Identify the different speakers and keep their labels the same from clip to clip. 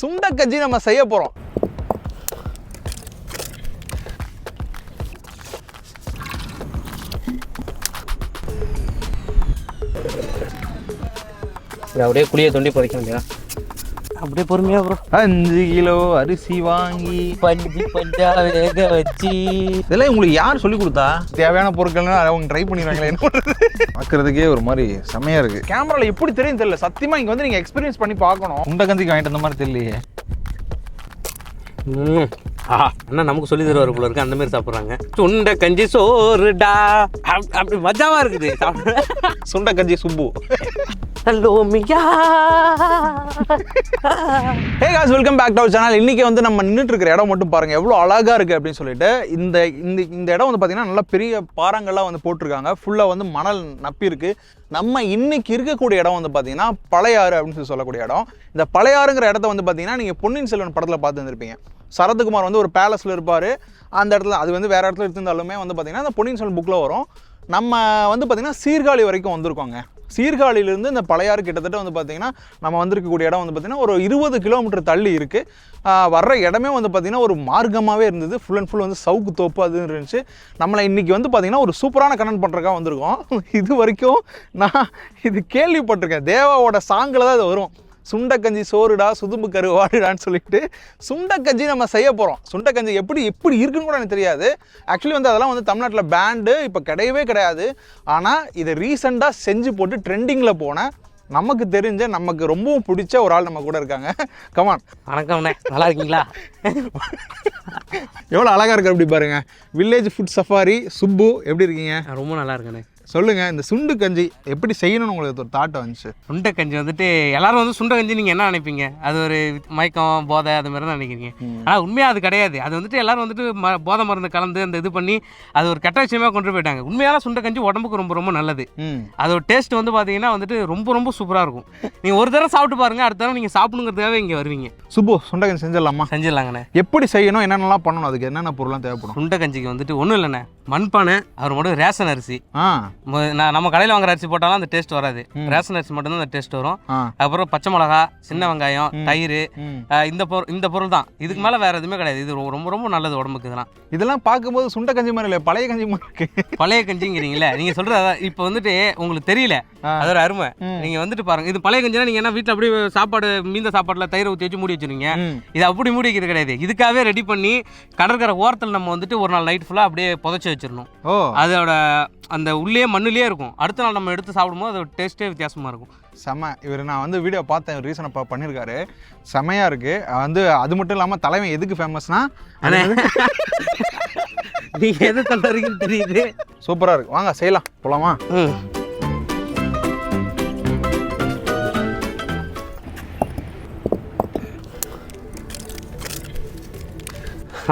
Speaker 1: சுண்டக்கஞ்சி நம்ம செய்ய போகிறோம்
Speaker 2: அப்படியே புளியை தொண்டி புதைக்க வேண்டியதா? அப்படியே பொறுமையா ப்ரோ
Speaker 1: அஞ்சு கிலோ அரிசி வாங்கி
Speaker 2: பஞ்சு பஞ்சா வேக வச்சு.
Speaker 1: இதெல்லாம் உங்களுக்கு யார் சொல்லி கொடுத்தா? தேவையான பொருட்கள்லாம் அவங்க ட்ரை பண்ணிடுறாங்களே என்ன பண்ணுறது பார்க்கறதுக்கே ஒரு மாதிரி செமையா இருக்கு. கேமரால எப்படி தெரியும் தெரியல. சத்தியமா இங்க வந்து நீங்க எக்ஸ்பீரியன்ஸ் பண்ணி பார்க்கணும். சுண்டக்கஞ்சிக்கு வாங்கிட்டு வந்த மாதிரி தெரியலையே.
Speaker 2: ஆஹா அண்ணா நமக்கு சொல்லி தருவார் போல இருக்கு. அந்த மாதிரி சாப்பிட்றாங்க. சுண்ட கஞ்சி சோறுடா. அப்~ அப்படி மஜாவா இருக்குது.
Speaker 1: சுண்டக்கஞ்சி Subbu.
Speaker 2: Hello Mia.
Speaker 1: Hey guys welcome back to channel இன்னைக்கு வந்து நம்ம நின்றுட்டு இருக்கிற இடம் மட்டும் பாருங்க. எவ்வளோ அழகா இருக்கு அப்படின்னு சொல்லிட்டு இந்த இந்த இந்த இடம் வந்து பார்த்தீங்கன்னா நல்லா பெரிய பாறங்கள்லாம் வந்து போட்டிருக்காங்க. ஃபுல்லாக வந்து மணல் நப்பி இருக்கு. நம்ம இன்னைக்கு இருக்கக்கூடிய இடம் வந்து பார்த்தீங்கன்னா பழையாறு அப்படின்னு சொல்லி சொல்லக்கூடிய இடம். இந்த பழையாறுங்கிற இடத்த வந்து பார்த்தீங்கன்னா நீங்கள் பொன்னியின் செல்வன் படத்தில் பார்த்து வந்திருப்பீங்க சரத்குமார் வந்து ஒரு பேலஸில் இருப்பார். அந்த இடத்துல அது வந்து வேறு இடத்துல இருந்தாலுமே வந்து பார்த்திங்கன்னா அந்த பொன்னியின் செல்வன் புக்கில் வரும். நம்ம வந்து பார்த்திங்கன்னா சீர்காழி வரைக்கும் வந்திருக்கோங்க. சீர்காழியிலேருந்து இந்த பழையாறு கிட்டத்தட்ட வந்து பார்த்திங்கன்னா நம்ம வந்திருக்கக்கூடிய இடம் வந்து பார்த்திங்கன்னா ஒரு இருபது கிலோமீட்டர் தள்ளி இருக்குது வர்ற இடமே வந்து பார்த்திங்கன்னா ஒரு மார்க்கமாகவே இருந்தது. ஃபுல் அண்ட் ஃபுல் வந்து சவுக்கு தோப்பு அது இருந்துச்சு. நம்மளை இன்றைக்கி வந்து பார்த்திங்கன்னா ஒரு சூப்பரான கனெக்ட் பண்ணுறக்காக வந்திருக்கோம். இது வரைக்கும் நான் இது கேள்விப்பட்டிருக்கேன். தேவாவோட சாங்கில் தான் இது வரும். சுண்டக்கஞ்சி சோறுடா சுதும்பு கருவாடுடான்னு சொல்லிட்டு சுண்டக்கஞ்சி நம்ம செய்ய போகிறோம் சுண்டக்கஞ்சி எப்படி எப்படி இருக்குன்னு கூட எனக்கு தெரியாது. ஆக்சுவலி வந்து அதெல்லாம் வந்து தமிழ்நாட்டில் பேண்டு இப்போ கிடையவே கிடையாது. ஆனால் இதை ரீசெண்டாக செஞ்சு போட்டு ட்ரெண்டிங்கில் போன நமக்கு தெரிஞ்ச நமக்கு ரொம்பவும் பிடிச்ச ஒரு ஆள் நம்ம கூட இருக்காங்க. கமான்
Speaker 2: வணக்கம்ண்ணே நல்லா இருக்கீங்களா?
Speaker 1: எவ்வளோ அழகாக இருக்கு அப்படி பாருங்க. வில்லேஜ் ஃபுட் சஃபாரி சுப்பு எப்படி இருக்கீங்க?
Speaker 2: ரொம்ப நல்லா இருக்கேண்ணே
Speaker 1: சொல்லுங்கள் இந்த சுண்டு கஞ்சி எப்படி செய்யணும்னு உங்களுக்கு ஒரு தாட் வந்துச்சு?
Speaker 2: சுண்ட கஞ்சி வந்துட்டு எல்லாரும் வந்து சுண்ட கஞ்சி நீங்கள் என்ன நினைப்பீங்க? அது ஒரு மயக்கம் போதை அது மாதிரி தான் நினைக்கிறீங்க ஆனால் உண்மையாக அது கிடையாது. அது வந்துட்டு எல்லாரும் வந்துட்டு ம போதை மருந்து கலந்து அந்த இது பண்ணி அது ஒரு கெட்ட விஷயமா கொண்டு போயிட்டாங்க உண்மையான சுண்ட கஞ்சி உடம்புக்கு ரொம்ப ரொம்ப நல்லது. அதோட டேஸ்ட் வந்து பார்த்தீங்கன்னா வந்துட்டு ரொம்ப ரொம்ப சூப்பராக இருக்கும். நீங்கள் ஒரு தடவை சாப்பிட்டு பாருங்க அடுத்த தடவை நீங்கள் சாப்பிடுங்கிறதுக்காகவே இங்கே வருவீங்க.
Speaker 1: சுப்பு சுண்டை கஞ்சி செஞ்சிடலாமா?
Speaker 2: செஞ்சிடலாங்கண்ணே.
Speaker 1: எப்படி செய்யணும் என்னென்னலாம் பண்ணணும் அதுக்கு என்னென்ன பொருள்லாம் தேவைப்படும்?
Speaker 2: சுண்ட கஞ்சிக்கு வந்துட்டு ஒன்றும் இல்லைண்ணே. மண்பானை அவர் மட்டும் ரேஷன் அரிசி. நான் நம்ம கடையில் வாங்குற அரிசி போட்டாலும் அந்த டேஸ்ட் வராது. ரேஷன் அரிசி மட்டும்தான் அந்த டேஸ்ட் வரும். அப்புறம் பச்சை மிளகா சின்ன வெங்காயம் தயிர். இந்த பொருள் இந்த பொருள் தான். இதுக்கு மேலே வேற எதுவுமே கிடையாது. இது ரொம்ப ரொம்ப நல்லது உடம்புக்கு இதெல்லாம்.
Speaker 1: இதெல்லாம் பார்க்கும்போது சுண்டை கஞ்சி மாதிரி இல்லை பழைய கஞ்சி மாதிரி இருக்கு.
Speaker 2: பழைய கஞ்சிங்கிறீங்களே? நீங்கள் சொல்கிறது இப்போ வந்துட்டு உங்களுக்கு தெரியல. அதோட அருமை. நீங்கள் வந்துட்டு பாருங்க. இது பழைய கஞ்சினா நீங்கள் என்ன வீட்டில் அப்படியே சாப்பாடு மீந்த சாப்பாட்டில் தயிரை ஊற்றி வச்சு மூடி வச்சிருங்க. இது அப்படி மூடி வைக்கிறது கிடையாது. இதுக்காகவே ரெடி பண்ணி கடற்கரை ஓரத்தில் நம்ம வந்துட்டு ஒரு நாள் நைட் ஃபுல்லாக அப்படியே புதைச்சி வச்சிடணும்
Speaker 1: ஓ.
Speaker 2: அதோட அந்த உள்ளே மண்ணுலேயே இருக்கும். அடுத்த நாள் நம்ம எடுத்து சாப்பிடும்போது அதோட டேஸ்ட்டே வித்தியாசமாக இருக்கும்.
Speaker 1: செம. இவர் நான் வந்து வீடியோ பார்த்தேன். ரீசனாக பண்ணியிருக்காரு செமையாக இருக்குது வந்து அது மட்டும் இல்லாமல் தலைவன் எதுக்கு ஃபேமஸ்னா
Speaker 2: நீங்கள் எது சொல்கிறீங்கன்னு தெரியுது.
Speaker 1: சூப்பராக இருக்கு. வாங்க செய்யலாம். போலாமா?
Speaker 2: ம்.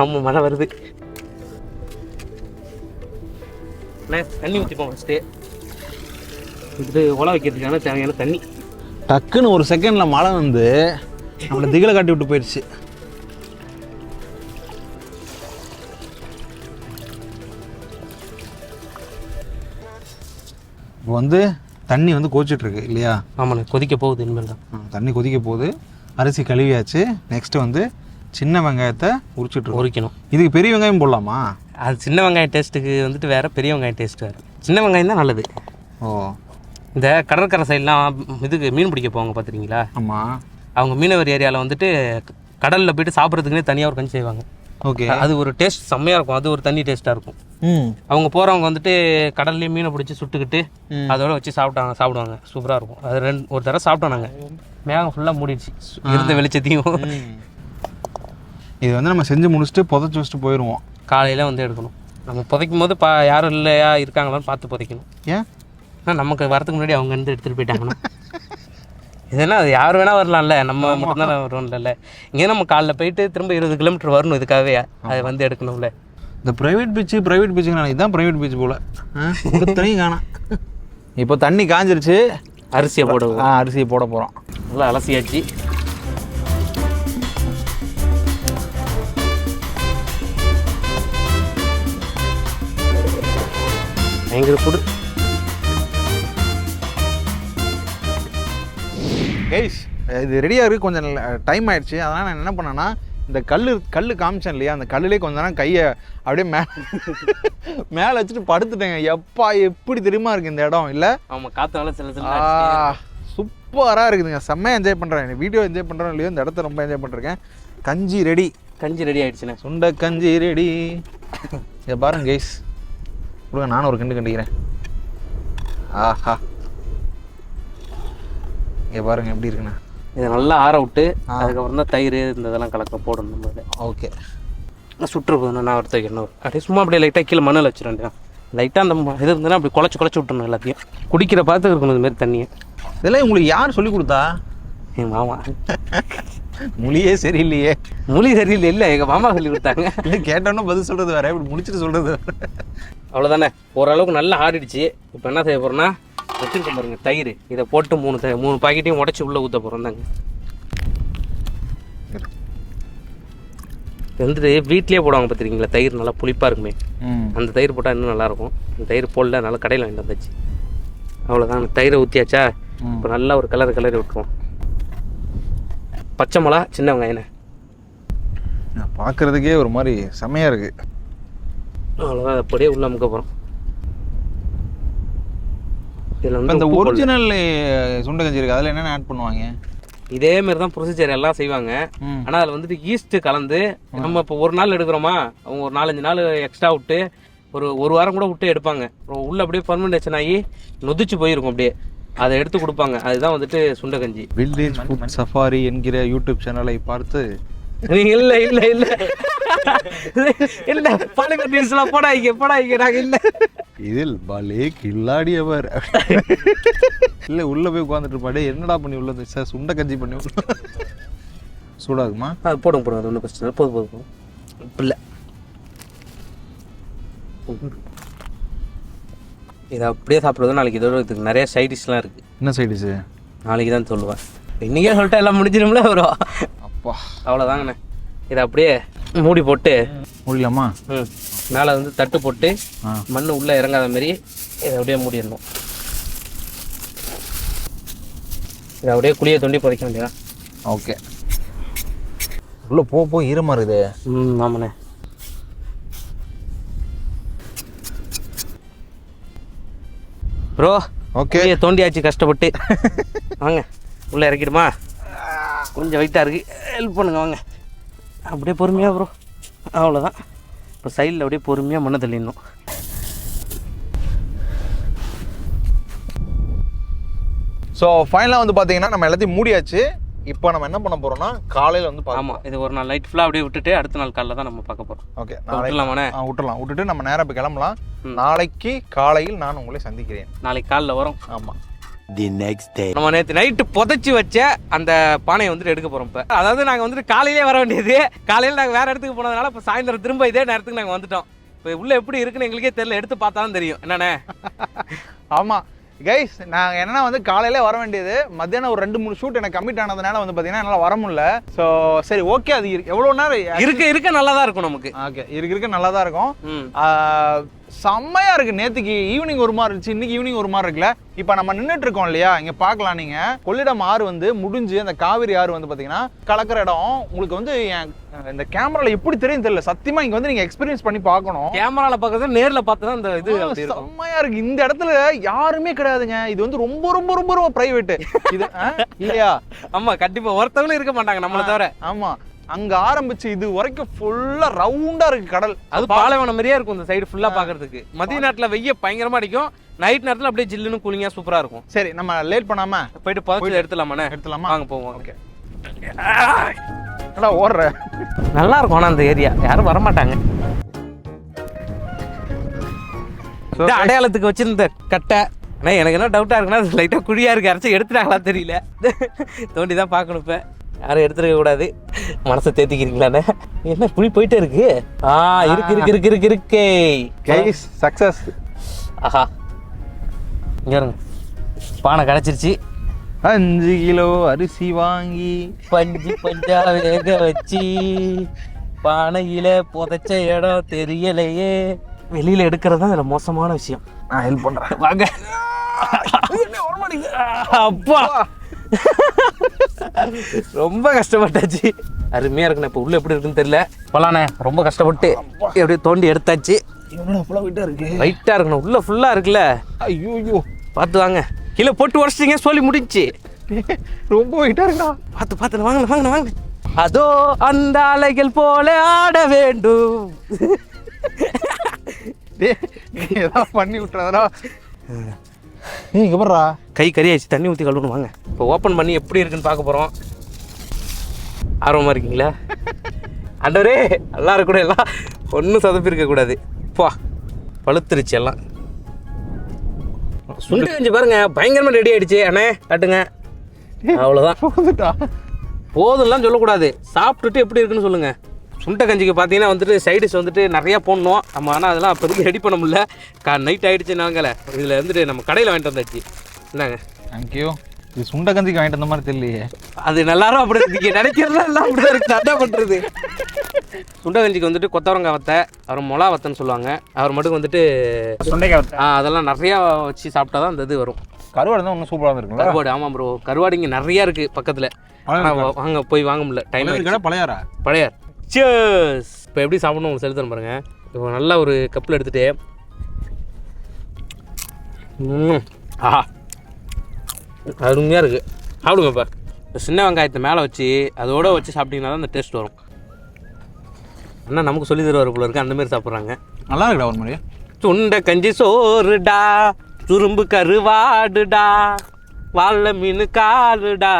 Speaker 2: ஆமாம் மழை வருது. தண்ணி ஊற்றிப்போம் ஃபஸ்ட்டு இது உழ வைக்கிறதுக்கான தேவையான தண்ணி.
Speaker 1: டக்குன்னு ஒரு செகண்டில் மழை வந்து நம்மளை திகில காட்டி விட்டு போயிடுச்சு. இப்போ வந்து தண்ணி வந்து கோச்சிட்டு இருக்கு இல்லையா?
Speaker 2: ஆமாண்ணே கொதிக்க போகுது இனிமேல் தான்
Speaker 1: தண்ணி கொதிக்க போகுது. அரிசி கழுவியாச்சு. நெக்ஸ்ட் வந்து சின்ன வெங்காயத்தை உரிச்சிட்டு
Speaker 2: உரிக்கணும்.
Speaker 1: இதுக்கு பெரிய வெங்காயம் போடலாமா?
Speaker 2: அது சின்ன வெங்காயம் டேஸ்ட்டுக்கு வந்துட்டு வேறு பெரிய வெங்காயம் டேஸ்ட் வேறு. சின்ன வெங்காயம் தான் நல்லது.
Speaker 1: ஓ.
Speaker 2: இந்த கடற்கரை சைட்லாம் இதுக்கு மீன் பிடிக்க போவாங்க பார்த்துருக்கீங்களா
Speaker 1: ஆமாம்
Speaker 2: அவங்க மீனவர் ஏரியாவில் வந்துட்டு கடலில் போயிட்டு சாப்பிட்றதுக்குனே தனியாக ஒரு கஞ்சி செய்வாங்க.
Speaker 1: ஓகே.
Speaker 2: அது ஒரு டேஸ்ட் செம்மையாக இருக்கும். அது ஒரு தனி டேஸ்ட்டாக இருக்கும்.
Speaker 1: ம்.
Speaker 2: அவங்க போகிறவங்க வந்துட்டு கடல்லையே மீனை பிடிச்சி சுட்டுக்கிட்டு. அதோட வச்சு சாப்பிட்டாங்க சாப்பிடுவாங்க. சூப்பராக இருக்கும். அது ரெண்டு ஒரு தடவை சாப்பிட்டோம் நாங்கள் மேகம் ஃபுல்லாக மூடிடுச்சு. இருந்த வெளிச்சத்தையும்.
Speaker 1: இது வந்து நம்ம செஞ்சு முடிச்சுட்டு புதைச்சி வச்சுட்டு போயிடுவோம்
Speaker 2: காலையில் வந்து எடுக்கணும். நம்ம புதைக்கும் போது பா யாரும் இல்லையா இருக்காங்களான்னு பார்த்து புதைக்கணும்.
Speaker 1: ஏன்?
Speaker 2: ஆனா நமக்கு வரதுக்கு முன்னாடி அவங்க வந்து எடுத்துகிட்டு போயிட்டாங்கன்னா இதுனா அது யார் வேணால் வரலாம்ல. நம்ம மட்டும்தான் வருவோம்ல இங்கே நம்ம காலைல போயிட்டு திரும்ப இருபது கிலோமீட்டர் வரணும் இதுக்காகவே. அதை வந்து எடுக்கணும்ல.
Speaker 1: இந்த ப்ரைவேட் பீச்சு ப்ரைவேட் பீச்சுங்க இதுதான் ப்ரைவேட் பீச் போல். ஒருத்தனையும் காணாம். இப்போ தண்ணி காஞ்சிருச்சு.
Speaker 2: அரிசியை போடுவோம்
Speaker 1: ஆ, அரிசியை போட போகிறோம்
Speaker 2: நல்லா அலசியாச்சு. பயங்கர சுடு
Speaker 1: கைஸ் இது ரெடியாக இருக்கு. கொஞ்சம் டைம் ஆயிடுச்சு. அதனால் நான் என்ன பண்ணேன்னா இந்த கல் கல் காமிச்சேன் இல்லையா? அந்த கல்லுலேயே கொஞ்ச நேரம் கையை அப்படியே மே மேலே வச்சுட்டு படுத்துட்டேங்க. எப்பா எப்படி தெரியுமா இருக்கு இந்த இடம்? இல்லை?
Speaker 2: ஆமா காத்தால சில சில
Speaker 1: சூப்பராக இருக்குதுங்க. செம்மையாக என்ஜாய் பண்ணுறேன் வீடியோ என்ஜாய் பண்ணுறேன் இல்லையோ இந்த இடத்த ரொம்ப என்ஜாய் பண்ணிருக்கேன் கஞ்சி ரெடி
Speaker 2: கஞ்சி ரெடி ஆயிடுச்சுண்ணே.
Speaker 1: சுண்ட கஞ்சி ரெடி இதை பாருங்க கைஸ் கொடுங்க நானும் ஒரு கிண்டு கண்டிக்கிறேன். ஆஹா. இங்கே பாருங்க எப்படி இருக்குண்ணா
Speaker 2: இதை நல்லா ஆற விட்டு. அதுக்கப்புறம் தான் தயிர் இந்த இதெல்லாம் கலக்க போடணும் நம்ம
Speaker 1: ஓகே.
Speaker 2: சுற்று போகணும் நான் ஒருத்தர் என்ன அப்படியே சும்மா அப்படியே லைட்டாக கீழே மண்ணில் வச்சிடணும் லைட்டாக அந்த இது இருந்ததுன்னா அப்படி குழச்சி குழச்சி விட்டுணும் எல்லாத்தையும். குடிக்கிற பார்த்து இருக்கணும் இது மாதிரி தண்ணியை.
Speaker 1: இதெல்லாம் உங்களுக்கு யார் சொல்லி கொடுத்தா?
Speaker 2: எங்கள் மாமா.
Speaker 1: மொழியே சரியில்லையே.
Speaker 2: மொழி சரியில்லை இல்லை எங்கள் மாமா சொல்லி கொடுத்தாங்க.
Speaker 1: இல்லை கேட்டோன்னா பதில் சொல்கிறது வேற இப்படி முடிச்சுட்டு சொல்கிறது வேற.
Speaker 2: அவ்வளோதானே ஓரளவுக்கு நல்லா ஆடிடுச்சு. இப்போ என்ன செய்ய போகிறோன்னா வச்சுருக்க பாருங்க தயிர். இதை போட்டு மூணு த மூணு பாக்கெட்டையும் உடச்சி உள்ளே ஊற்ற போகிறோம் தாங்க வந்துட்டு வீட்லேயே போடுவாங்க பார்த்துருக்கீங்களா தயிர் நல்லா புளிப்பாக இருக்குமே. அந்த தயிர் போட்டால் இன்னும் நல்லாயிருக்கும். அந்த தயிர் போடல அதனால கடையில் வாங்கிட்டு வந்தாச்சு. அவ்வளோதான் தயிரை ஊற்றியாச்சா. இப்போ நல்லா ஒரு கலர் கலரி விட்டுருவோம். பச்சை மிளகா சின்ன வெங்காயண்ணே
Speaker 1: பார்க்குறதுக்கே ஒரு மாதிரி செமையாக இருக்குது
Speaker 2: அவ்வளோதான் அப்படியே உள்ள அமுக்க போகிறோம் இதில் வந்து
Speaker 1: இந்த. ஒரிஜினல் சுண்ட கஞ்சி இருக்குது அதில் என்னென்ன ஆட் பண்ணுவாங்க?
Speaker 2: இதே மாதிரி தான் ப்ரொசீஜர் எல்லாம் செய்வாங்க. ஆனால் அதில் வந்துட்டு ஈஸ்ட் கலந்து நம்ம இப்போ ஒரு நாள் எடுக்கிறோமா அவங்க ஒரு நாலஞ்சு நாள் எக்ஸ்ட்ரா விட்டு ஒரு ஒரு வாரம் கூட விட்டு எடுப்பாங்க. உள்ள அப்படியே ஃபர்மெண்டேஷன் ஆகி நொதிச்சு போயிருக்கும் அப்படியே. அதை எடுத்து கொடுப்பாங்க. அதுதான் வந்துட்டு சுண்டகஞ்சி.
Speaker 1: வில்லேஜ் ஃபுட் சஃபாரி என்கிற யூடியூப் சேனலை பார்த்து
Speaker 2: இல்ல இல்ல இல்ல. இல்ல பாலிமர் நியூஸ்லாம் போடாதீங்க போடாதீங்க நாங்க இல்ல.
Speaker 1: இதில் பலே கில்லாடியவர். இல்லை உள்ளே போய் உட்காந்துட்டு இருப்பாடே என்னடா பண்ணி உள்ளது சார் சுண்ட கஞ்சி பண்ணி உள்ள சூடாகுமா?
Speaker 2: அது போடுங்க போடுங்க அது ஒன்றும் பிரச்சனை இல்லை. போதும் போதும் இல்லை இதை அப்படியே சாப்பிடுறது நாளைக்கு இதோட இதுக்கு நிறைய சைடிஷ்லாம் இருக்குது
Speaker 1: என்ன சைடிஸு
Speaker 2: நாளைக்கு தான் சொல்லுவேன். இன்றைக்கே சொல்லிட்டு எல்லாம் முடிஞ்சிடும்ல வரும்
Speaker 1: அப்பா.
Speaker 2: அவ்வளோதாங்கண்ணே இதை அப்படியே மூடி போட்டு
Speaker 1: முடியலாமா
Speaker 2: ம் மேலே வந்து தட்டு போட்டு மண் உள்ளே இறங்காத மாதிரி இதை அப்படியே மூடிடணும். இதை அப்படியே குழியை தோண்டி புதைக்க வேண்டியதா
Speaker 1: ஓகே. உள்ளே போ போ ஈரமாக இருக்குது
Speaker 2: ம் ஆமாண்ணே. ப்ரோ
Speaker 1: ஓகே
Speaker 2: தோண்டியாச்சு கஷ்டப்பட்டு. வாங்க உள்ளே இறக்கிடுமா? கொஞ்சம் வெயிட்டாக இருக்கு. ஹெல்ப் பண்ணுங்க வாங்க. அப்படியே பொறுமையாக ப்ரோ அவ்வளோதான் இப்போ சைடில் அப்படியே பொறுமையாக மண்ணை தள்ளிடணும்.
Speaker 1: ஸோ ஃபைனலாக வந்து பார்த்தீங்கன்னா நம்ம எல்லாத்தையும் மூடியாச்சு. இப்போ நம்ம என்ன பண்ண போறோம்னா காலையில் வந்து பார்க்கலாம்
Speaker 2: ஆமாம் இது ஒரு நாள் லைட் ஃபுல்லாக அப்படியே விட்டுட்டு அடுத்த நாள் காலைல தான் நம்ம பார்க்க போகிறோம்
Speaker 1: ஓகே
Speaker 2: விட்டுலாமாண்ணே
Speaker 1: ஆ விட்டுலாம் விட்டுட்டு நம்ம நேராக இப்போ கிளம்பலாம். நாளைக்கு காலையில் நான் உங்களை சந்திக்கிறேன்.
Speaker 2: நாளைக்கு காலைல வரும்.
Speaker 1: ஆமாம்
Speaker 3: the next day.
Speaker 2: நம்ம நேற்று நைட்டு புதைச்சி வச்ச அந்த பானையை வந்துட்டு எடுக்க போகிறோம் இப்போ. அதாவது நாங்கள் வந்துட்டு காலையிலே வர வேண்டியது. காலையில் நாங்கள் வேறு இடத்துக்கு போனதுனால இப்போ சாயந்தரம் திரும்ப இதே நேரத்துக்கு நாங்கள் வந்துட்டோம். இப்போ உள்ள எப்படி இருக்குன்னு எங்களுக்கே தெரியல. எடுத்து பார்த்தா தான் தெரியும். என்னண்ணே?
Speaker 1: ஆமாம் கைஸ் நாங்கள் என்னன்னா வந்து காலையில வர வேண்டியது. மத்தியானம் ஒரு ரெண்டு மூணு ஷூட் எனக்கு கம்மிட் ஆனதுனால வந்து பார்த்தீங்கன்னா என்னால் வர முடியல. ஸோ சரி ஓகே அது இரு- எவ்வளோ நேரம்?
Speaker 2: இருக்க இருக்க நல்லா தான் இருக்கும் நமக்கு.
Speaker 1: ஓகே இருக்க இருக்க நல்லா தான் இருக்கும்
Speaker 2: ம்
Speaker 1: ஆஹ், செம்மையா இருக்கு. நேத்துக்கு ஈவினிங் ஒரு மாதிரி இருந்துச்சு இன்னைக்கு ஈவினிங் ஒரு மாதிரி இருக்குல்ல இப்போ நம்ம நின்றுட்டு இருக்கோம் இல்லையா? இங்க பார்க்கலாம் நீங்க. கொள்ளிடம் ஆறு வந்து முடிஞ்சு அந்த காவிரி ஆறு வந்து பாத்தீங்கன்னா கலக்கிற இடம். உங்களுக்கு வந்து என் இந்த கேமரால எப்படி தெரியும் தெரியல. சத்தியமா இங்க வந்து நீங்க எக்ஸ்பீரியன்ஸ் பண்ணி பார்க்கணும்.
Speaker 2: கேமரால பார்க்கறது நேர்ல பார்த்து தான் இந்த இது அப்படி இருக்கும்.
Speaker 1: செம்மையா இருக்கு. இந்த இடத்துல யாருமே கிடையாதுங்க. இது வந்து ரொம்ப ரொம்ப ரொம்ப ரொம்ப பிரைவேட் இது? இல்லையா?
Speaker 2: ஆமா கண்டிப்பா. ஒருத்தவங்களும் இருக்க மாட்டாங்க நம்மள தவிர.
Speaker 1: ஆமா. அங்க ஆரம்பிச்சு இது வரைக்கும் ஃபுல்லா ரவுண்டா இருக்கு கடல்.
Speaker 2: அது பாலைவனம் மாதிரியே இருக்கும் இந்த சைடு ஃபுல்லா பாக்குறதுக்கு. மதிய நேரத்துல வெய்ய பயங்கரமா அடிக்கும். நைட் நேரத்துல அப்படியே ஜில்லுன்னு கூலிங்கா சூப்பரா இருக்கும்.
Speaker 1: சரி நம்ம லேட் பண்ணாம
Speaker 2: போயிட்டு புதைச்சு எடுத்துலாமாண்ணே
Speaker 1: எடுத்துலாமா
Speaker 2: வாங்க போவோம்.
Speaker 1: ஓகே ஓடுற?
Speaker 2: நல்லா இருக்கும் ஆனா அந்த ஏரியா. யாரும் வர மாட்டாங்க.
Speaker 1: So,
Speaker 2: இந்த அடையாளத்துக்கு வச்சிருந்த கட்டை. அண்ணா எனக்கு என்ன டவுட்டா இருக்குன்னா அது லைட்டா குழியா இருக்கு. அரைச்சி எடுத்துட்டாங்களா தெரியல. தோண்டி தான் பார்க்கணும் இப்ப. யாரும் எடுத்துருக்க கூடாது. மனசை தேத்திக்கிறீங்களாண்ணே என்ன குழி போயிட்டே இருக்கு? ஆ இருக்கு இருக்கு இருக்கு இருக்கு இருக்கே.
Speaker 1: கைஸ் சக்சஸ்
Speaker 2: ஆஹா. இங்க இருங்க பானை கிடச்சிருச்சு
Speaker 1: அஞ்சு கிலோ அரிசி வாங்கி.
Speaker 2: பஞ்சு பஞ்சா வேக வச்சு. பானையில புதைச்ச இடம் தெரியலையே. வெளியில எடுக்கிறது தான் இதுல மோசமான விஷயம்.
Speaker 1: நான் ஹெல்ப் பண்றேன்.
Speaker 2: வாங்க. அப்பா. ரொம்ப கஷ்டப்பட்டாச்சு. அருமையாக இருக்குண்ணே இப்போ உள்ள எப்படி இருக்குன்னு தெரியல. போலாண்ணே ரொம்ப கஷ்டப்பட்டு எப்படியே தோண்டி எடுத்தாச்சு.
Speaker 1: எவ்வளோ ஃபுல்லாக இருக்கு.
Speaker 2: இருக்கணும் உள்ள ஃபுல்லாக இருக்குல்ல.
Speaker 1: ஐயோ ஐயோ
Speaker 2: பார்த்து வாங்க. கீழே போட்டு உடச்சிட்டீங்க சொல்லி முடிஞ்சுச்சு.
Speaker 1: ரொம்ப வெயிட்டாக இருக்குடா.
Speaker 2: பார்த்து பார்த்து வாங்க வாங்க வாங்க அதோ அந்த அலைகள் போல ஆட வேண்டும்.
Speaker 1: பண்ணி விட்டுறதா நீ இங்கே போடுறா
Speaker 2: கை கறியாச்சு தண்ணி ஊற்றி கழுவணும் வாங்க. இப்போ ஓப்பன் பண்ணி எப்படி இருக்குன்னு பார்க்க போகிறோம் ஆர்வமாக இருக்கீங்களா? அண்டரே நல்லா இருக்கக்கூடாது எல்லாம் ஒன்றும் சொதப்பி இருக்கக்கூடாது பா பழுத்துருச்சு எல்லாம். சுண்டு. கஞ்சி பாருங்க பயங்கரமாக ரெடி ஆயிடுச்சு. அண்ணே காட்டுங்க அவ்வளோதான் போதும்லாம் சொல்லக்கூடாது. சாப்பிட்டுட்டு எப்படி இருக்குன்னு சொல்லுங்கள் சுண்டை கஞ்சிக்கு பார்த்தீங்கன்னா வந்துட்டு சைடிஷ் வந்துட்டு நிறையா போடணும். நம்ம ஆனால் அதெல்லாம் அப்போதைக்கு ரெடி பண்ண முடியல. கா நைட் ஆகிடுச்சு நாங்களே இதில் வந்துட்டு நம்ம கடையில் வாங்கிட்டு வந்தாச்சு. என்னங்க
Speaker 1: தேங்க்யூ இது சுண்ட கஞ்சிக்கு வாங்கிட்டு வந்த மாதிரி தெரியலையே.
Speaker 2: அது நல்லாரும் அப்படி நீங்கள் நினைக்கிறதா எல்லாம் அப்படி தான் இருக்கு. என்ன பண்ணுறது சுண்டை கஞ்சிக்கு வந்துட்டு கொத்தவரங்காய் வத்தை அப்புறம் மொளா வத்தைன்னு சொல்லுவாங்க. அவர் மட்டும் வந்துட்டு
Speaker 1: சுண்டைக்காய்
Speaker 2: ஆ, அதெல்லாம் நிறையா வச்சு சாப்பிட்டா தான் அந்த இது வரும்.
Speaker 1: கருவாடு தான் இன்னும் சூப்பராக இருக்குல்ல
Speaker 2: கருவாடு ஆமாம் ப்ரோ கருவாடு இங்கே நிறையா இருக்குது பக்கத்தில். ஆனால் வாங்க போய் வாங்க முடியல டைம்
Speaker 1: பழையாரா
Speaker 2: பழையார் சியர்ஸ் இப்போ எப்படி சாப்பிடணும் உங்களுக்கு சொல்லி தரேன் பாருங்க. இப்போ நல்லா ஒரு கப்பில் எடுத்துட்டு ம் ஆஹா. அருமையாக இருக்குது சாப்பிடுங்க இப்போ. இந்த சின்ன வெங்காயத்தை மேலே வச்சு அதோட வச்சு சாப்பிட்டீங்கன்னா தான் அந்த டேஸ்ட் வரும். அண்ணா நமக்கு சொல்லி தருவார் போல இருக்கு. அந்த மாதிரி சாப்பிட்றாங்க.
Speaker 1: நல்லா இருக்குடா ஒரு மாதிரி
Speaker 2: சுண்டை கஞ்சி சோறுடா துரும்பு கருவாடுடா வாழை மீன் காலுடா.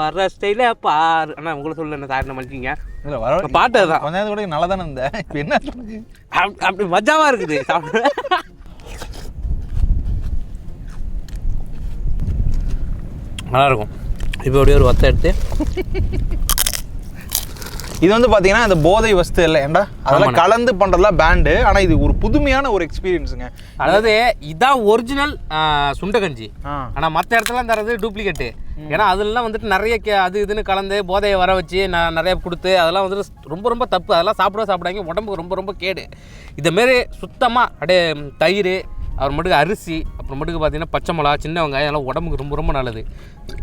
Speaker 2: வர ஸ்டைல பாரு. அண்ணா உங்களை சொல்ல என்ன சார் பண்ணிட்டீங்க
Speaker 1: இல்லை வர
Speaker 2: பாட்டு அதுதான்
Speaker 1: கொஞ்ச நேரத்து கூட நல்லா தானே இருந்தேன் இப்போ என்ன?
Speaker 2: அப்படி- அப்படி மஜாவா இருக்குது. சாப்பிட. நல்லா இருக்கும் இப்போ அப்படியே ஒரு வத்தை எடுத்து
Speaker 1: இது வந்து பார்த்தீங்கன்னா இந்த போதை வஸ்து இல்லை ஏன்டா அதெல்லாம். கலந்து பண்ணுறதுலாம் பேண்டு ஆனால் இது ஒரு புதுமையான ஒரு எக்ஸ்பீரியன்ஸுங்க
Speaker 2: அதாவது இதான் ஒரிஜினல் சுண்டகஞ்சி. ஆனால் மற்ற இடத்துலாம் தரது டூப்ளிகேட்டு ஏன்னா அதெல்லாம் வந்துட்டு நிறைய கே- அது இதுன்னு கலந்து போதையை வர வச்சு நான் நிறைய கொடுத்து அதெல்லாம் வந்துட்டு ரொம்ப ரொம்ப தப்பு. அதெல்லாம் சாப்பிட சாப்பிடாங்க உடம்புக்கு ரொம்ப ரொம்ப கேடு. இதேமாரி சுத்தமாக அப்படியே தயிர் அப்புறமேட்டுக்கு அரிசி அப்புறமேட்டுக்கு பார்த்தீங்கன்னா பச்சை மிளகா சின்ன வெங்காயம் எல்லாம் உடம்புக்கு ரொம்ப ரொம்ப நல்லது.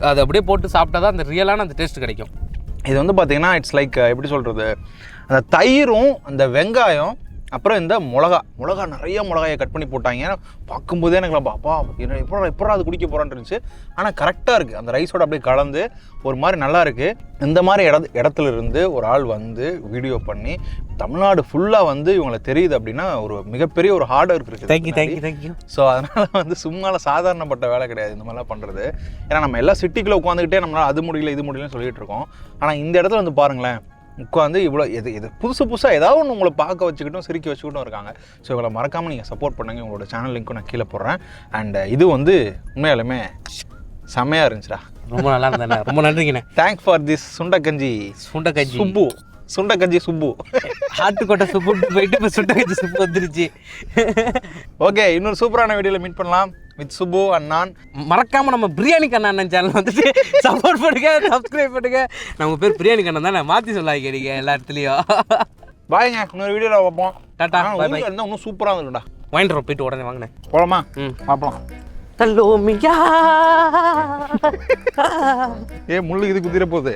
Speaker 2: அது அப்படியே போட்டு சாப்பிட்டா தான் அந்த ரியலான அந்த டேஸ்ட் கிடைக்கும்.
Speaker 1: இது வந்து பார்த்திங்கன்னா இட்ஸ் லைக் எப்படி சொல்கிறது அந்த தயிரும் அந்த வெங்காயம் அப்புறம் இந்த மிளகா. மிளகா நிறைய மிளகாயை கட் பண்ணி போட்டாங்க. பார்க்கும்போதே எனக்கு அப்பா என்ன எப்படா எப்படா அது குடிக்க போகிறான்னு இருந்துச்சு. ஆனால் கரெக்டாக இருக்குது அந்த ரைஸோட அப்படியே கலந்து ஒரு மாதிரி நல்லா இருக்குது இந்த மாதிரி இட இடத்துல இருந்து ஒரு ஆள் வந்து வீடியோ பண்ணி தமிழ்நாடு ஃபுல்லாக வந்து இவங்களை தெரியுது அப்படின்னா ஒரு மிகப்பெரிய ஒரு ஹார்ட் ஒர்க் இருக்குது
Speaker 2: thank you thank you thank you
Speaker 1: so அதனால் வந்து சும்மால சாதாரணப்பட்ட வேலை கிடையாது. இந்த மாதிரிலாம் பண்ணுறது ஏன்னா நம்ம எல்லாம் சிட்டிக்குள்ளே உட்காந்துக்கிட்டே நம்மளால் அது முடியல இது முடியலன்னு சொல்லிட்டு இருக்கோம். ஆனால் இந்த இடத்துல வந்து பாருங்களேன் உட்காந்து இவ்வளோ எது எது புதுசு புதுசாக ஏதாவது ஒன்று உங்களை பார்க்க வச்சுக்கிட்டும் சிரிக்க வச்சுக்கிட்டும் இருக்காங்க. ஸோ இவங்களை மறக்காமல் நீங்கள் சப்போர்ட் பண்ணுங்க. உங்களோட சேனல் லிங்க்கும் நான் கீழே போடுறேன். அண்ட் இது வந்து உண்மையாலுமே செம்மையாக இருந்துச்சுடா.
Speaker 2: ரொம்ப நல்லா இருந்தேண்ணே. ரொம்ப நன்றிங்கண்ணே.
Speaker 1: Thanks for this Sundakkanji.
Speaker 2: Sundakkanji.
Speaker 1: Subbu. Sundakkanji Subbu.
Speaker 2: ஆட்டுக்கொட்டை Subbu போயிட்டு இப்போ சுண்டக்கஞ்சி சுப்பு வந்துருச்சு.
Speaker 1: ஓகே இன்னொரு சூப்பரான வீடியோவில் மீட் பண்ணலாம். வித் சுப்பு அண்ட் நான்
Speaker 2: மறக்காம நம்ம பிரியாணி கண்ணன் சேனல் வந்துட்டு சப்போர்ட் பண்ணுங்க சப்ஸ்கிரைப் பண்ணுங்க. நம்ம பேர் பிரியாணி கண்ணன் தானே? மாற்றி சொல்லாதீங்க நீங்க எல்லா இடத்துலையும்.
Speaker 1: பாய்ங்க இன்னொரு வீடியோவில் பார்ப்போம்.
Speaker 2: டாட்டா
Speaker 1: இருந்தால் இன்னும் சூப்பராக இருக்கும்டா
Speaker 2: வாங்கிட்டு வரோம், போயிட்டு உடனே வாங்கினேன்.
Speaker 1: போலாமா?
Speaker 2: ம்.
Speaker 1: பார்ப்போம்.
Speaker 2: ஹலோ மியா.
Speaker 1: ஏ முள்ளு இது குதிர போகுது.